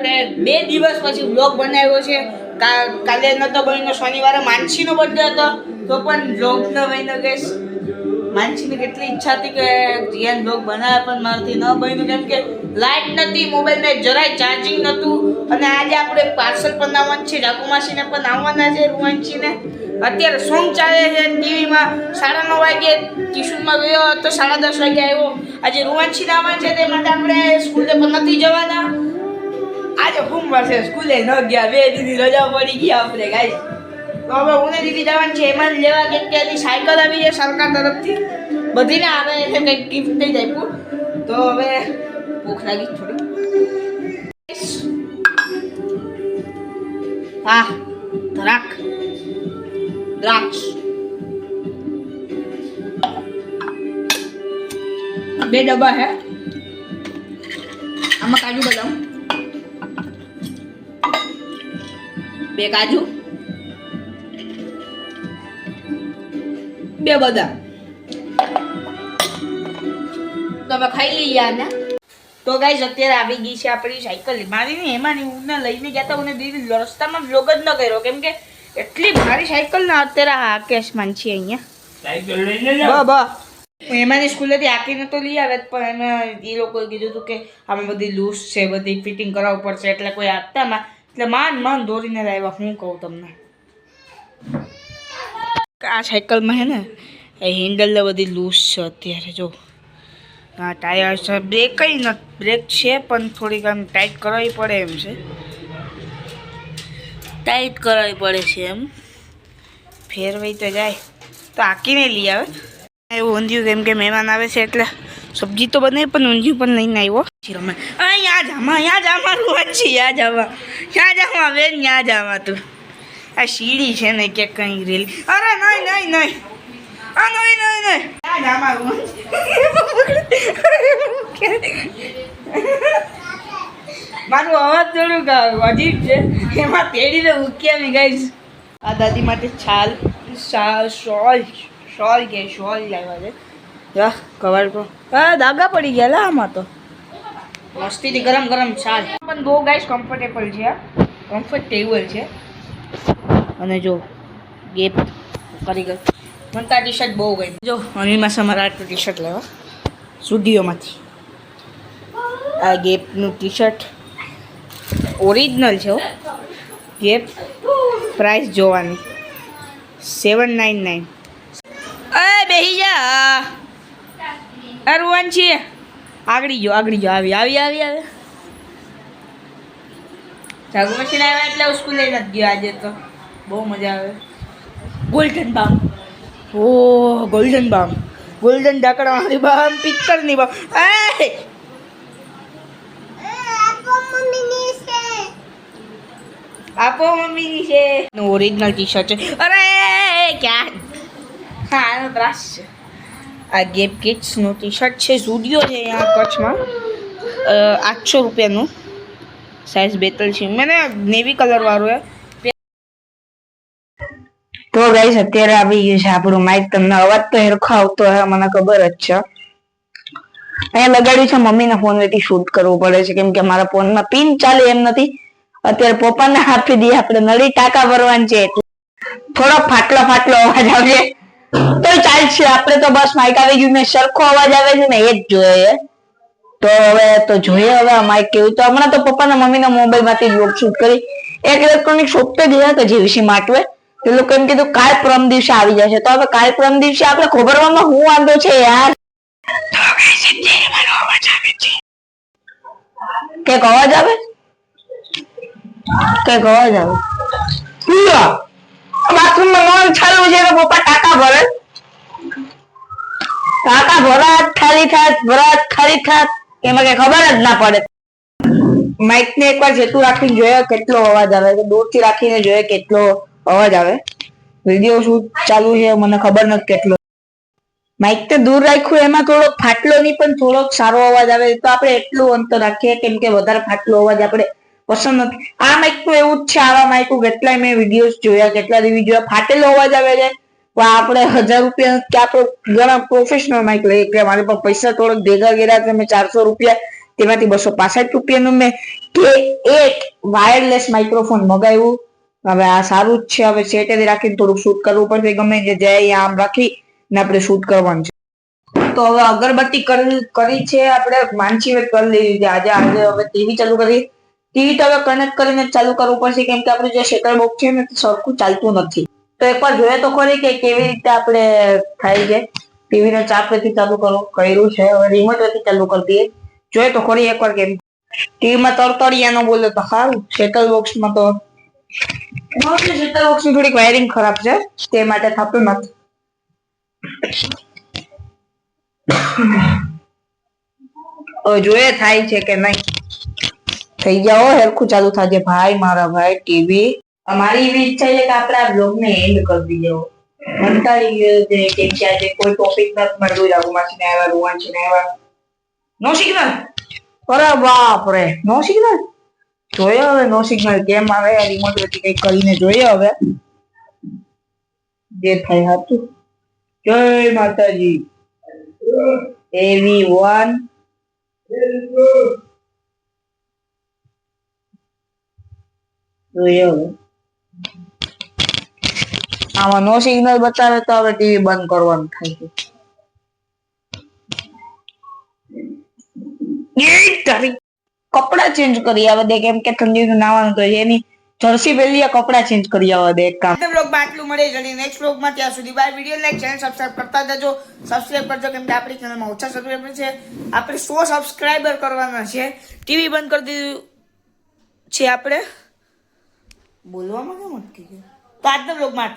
આપણે બે દિવસ પછી બ્લોગ બનાવ્યો છે. કાલે નતો બન્યો શનિવારે માનસીનો બર્થડે હતો. તો પણ બ્લોગ ન બન્યો ગેસ માનસીની કેટલી ઈચ્છા હતી કે રિયાન બ્લોગ બનાવે, પણ મારાથી ન બન્યું. કેમ કે લાઇટ નથી મોબાઈલમાં જરાય ચાર્જિંગ નહોતું. અને આજે આપણે પાર્સલ પણ આવવાનું છે. ડાકુમાસીને પણ આવવાના છે રૂવાંશીને અત્યારે સોંગ ચાલે છે ટીવીમાં. સાડા નવ વાગે ટ્યુશનમાં ગયો હતો, સાડા દસ વાગે આવ્યો. આજે રૂવાંશીને આવવાનું છે, તે માટે આપણે સ્કૂલે પણ નથી જવાના. આજે સોમવાર છે, સ્કૂલે ન ગયા, બે દીદી રજા પડી ગયા આપણે ગાઈસ તો હવે હું દીદી જવાનું છે, એમાં લેવા કે ત્યાંની સાયકલ આવી છે સરકાર તરફથી. બધીને આવે છે, કંઈક ગિફ્ટ થઈ જાય તો હવે ભૂખ લાગી થોડી. હા ધરાક દ્રાક્ષ. બે ડબ્બા હે. આમાં કાજુ બદામ. બે કાજુ. બે બદામ. તમે ખાઈ લઈએ ને તો ગાઈઝ અત્યારે આવી ગઈ છે આપણી સાયકલ મારી ને એમાં હું લઈને ગયા તા મને દીદી રસ્તામાં વ્લોગ જ ન કર્યો. કેમ કે એટલી ભારી સાયકલ ના અત્યારે આ આકેશમાન છે અહીંયા. બ. એમાંની સ્કૂલેથી આકીને તો લઈ આવે પણ એને એ લોકોએ કીધું હતું કે આમાં બધી લૂઝ છે બધી ફિટિંગ કરાવવું પડશે. એટલે કોઈ આપતા માં એટલે માન માન દોરીને લાવ્યા હું કહું તમને. આ સાયકલમાં હે ને, એ હેન્ડલ બધી લૂઝ છે અત્યારે, જો. આ ટાયર છે બ્રેક નથી બ્રેક છે, પણ થોડીક આમ ટાઈટ કરાવવી પડે એમ છે. ટાઈટ કરાવવી પડે છે એમ. ફેરવાઈ તો જાય. તો આકીને લઈ આવે. એવું ઊંધ્યું કેમ કે મહેમાન આવે છે એટલે સબ્જી તો બને પણ ઊંધિયું પણ લઈને આવ્યો. રમે અહીંયા યા જામા યા જામા રોજ છે યા જામા ક્યાં જામા બેન, યાદ જામા તું. આ સીડી છે ને કે કંઈ રેલ. અરે, નહીં નહીં નહીં. આ નહીં નહીં નહીં. યા જામા મારું અવાજ છે. એમાં તેડીને ઉકી આવી ગઈ આ દાદી માટે છાલ, શોલ શોલ કે શોલ લાવ્યા છે કવર તો. હા દાગા પડી ગયા લા આમાં તો. મસ્તીથી ગરમ ગરમ છાલ પણ બહુ ગાઈસ કમ્ફર્ટેબલ છે આ કમ્ફર્ટેબલ છે. અને જો ગેપ કરી ગઈ મને તો આ ટી શર્ટ બહુ ગઈ. જો અનિલમાં સમારા આટલું ટી શર્ટ લેવા. સ્ટુડિયોમાંથી. આ ગેપનું ટી શર્ટ ઓરિજિનલ છે હો. ગેપ પ્રાઇસ જોવાની. સેવન નાઇન નાઇન બેહી જા. અરવાન છે. આગળી જો આગળી જો આવી આવી આવી આવે. જાગુ મશીન આવ્યા એટલે સ્કૂલે નથી ગયો આજે તો. બહુ મજા આવે. ગોલ્ડન બામ ઓ ગોલ્ડન બામ ગોલ્ડન ઢાકડાવાળી બામ પિત્તળની બામ એ આપો મમ્મીની છે. ઓરિજિનલ ટી શર્ટ છે. અરે ક્યાં? હા આનો ત્રાસ છે. આ ગેપ કિડ્સનું ટી શર્ટ છે. ઝુડિયો છે અહીંયા કચ્છમાં આઠસો રૂપિયાનું. સાઇઝ બેતલ છે. મને નેવી કલર વાળું હે તો ગાઈસ અત્યારે આવી ગયું છે આપણું માઇક તમને અવાજ તો હેરખો આવતો હોય મને ખબર જ છે. અહીંયા લગાડ્યું છે મમ્મીના ફોન વેથી શૂટ કરવું પડે છે. કેમ કે મારા ફોનમાં પિન ચાલે એમ નથી. અત્યારે પપ્પાને આપી દઈએ. આપણે નળી ટાંકા ભરવાની છે. થોડો ફાટલો ફાટલો અવાજ આવશે તો ચાલશે આપણે તો બસ માઇક આવી ગયું ને સરખો અવાજ આવે છે ને, એ જ જોઈએ. તો હવે તો જોઈએ, હવે આ માઇક કેવું તો હમણાં તો પપ્પાના મમ્મીના મોબાઈલમાંથી જોબ શૂટ કરી. એક ઇલેક્ટ્રોનિક શોપ તો ગયા હતા જીવીસી માટવે એ લોકો એમ કીધું, કાલ પ્રમ દિવસે આવી જશે. તો હવે કાલ પ્રમ દિવસે આપણે ખબરમાં હું વાંધો છે, યાર? તો મારો અવાજ આવે? કંઈક અવાજ આવે? બાથરૂમમાં નળ ચાલુ છે તો પપ્પા ટાકા ભરે. ટાકા ભરાત, ખાલી થાત, ભરાત, ખાલી થાત. એમાં કઈ ખબર જ ના પડે. માઇક ને એકવાર જેટલું રાખીને જોઈએ કેટલો અવાજ આવે તો દૂરથી રાખીને જોઈએ કેટલો અવાજ આવે. વીડિયો શૂટ ચાલુ છે, મને ખબર નથી કેટલો. માઇક તો દૂર રાખ્યું, એમાં થોડોક ફાટલો નહીં, પણ થોડોક સારો અવાજ આવે. તો આપણે એટલું અંતર રાખીએ, કેમ કે વધારે ફાટલો અવાજ આપણે પસંદ નથી આ માઇક તો એવું જ છે, આવા માઇક કેટલાય મેં વિડીયોઝ જોયા, કેટલા રિવ્યુ જોયા ફાટેલો અવાજ આવે છે. પણ આપણે હજાર રૂપિયા કે આપણે ઘણા પ્રોફેશનલ માઇક લઈએ, કે મારી પાસે પૈસા થોડોક ભેગા કર્યા છે, મેં ચારસો રૂપિયા, તેમાંથી બસો પાસઠ રૂપિયાનું મેં કે એક વાયરલેસ માઇક્રોફોન મગાવ્યું. હવે આ સારું જ છે, હવે સેટે રાખીને થોડુંક શૂટ કરવું પડશે, ગમે તે જાય આમ રાખી ને આપણે શૂટ કરવાનું છે. તો હવે અગરબત્તી કરી છે, આપણે માનસી કરી લીધી આજે આજે હવે ટીવી ચાલુ કરી. તો હવે કનેક્ટ કરીને ચાલુ કરવું પડશે, કેમ કે આપણું જે શેટર બોક્સ છે ને સરખું ચાલતું નથી. તો એકવાર જોઈએ તો ખરી કે કેવી રીતે આપણે થાય છે. ટીવી ને ચાપેથી ચાલુ કરો, કર્યું છે, હવે રિમોટથી ચાલુ કરી દઈએ જોઈએ તો ખરી એકવાર કેમ. ટીવી માં તરતરિયાનો બોલે તો સારું શેટર બોક્સમાં તો શેટર બોક્સની થોડીક વાયરિંગ ખરાબ છે, તે માટે થતું નથી. જોઈએ થાય છે કે નહીં. થઈ જાઓ હેરખું ચાલુ થાય ભાઈ, મારા ભાઈ ટીવી અમારી એવી ઈચ્છા છે કે આપણે આ બ્લોગ ને એન્ડ કરી દીધો કંટાળી ગયો છે કેમ કે આજે કોઈ ટોપિક નથી મળ્યું રાઘુમાસી ને આવ્યા છે ને આવ્યા. નો સિગ્નલ અરે બાપ રે નો સિગ્નલ જોઈએ હવે નો સિગ્નલ કેમ આવે? રિમોટ વચ્ચે કઈ કરીને જોઈએ હવે. જે થાય હતું જય માતાજી. એવી વન જોઈએ હવે આમાં નો સિગ્નલ બતાવે તો હવે ટીવી બંધ કરવાનું થાય છે. કપડા ચેન્જ કરી આવે દે કેમ કે ઠંડીનું નાવાનું તો એની જર્સી પહેલી કપડા ચેન્જ કરી આવે દે એક કામ. બ્લોગમાં આટલું મળે જલ્દી નેક્સ્ટ બ્લોગમાં ત્યાં સુધી bye video like channel subscribe કરતા જજો. સબસ્ક્રાઇબ કરજો કેમ કે આપણી ચેનલમાં ઓછા સબસ્ક્રાઇબર છે. આપણે સો સબસ્ક્રાઇબર કરવાના છે. ટીવી બંધ કરી દીધું છે આપણે. બોલવામાં કેમ અટકી ગયો? તો આજના બ્લોગમાં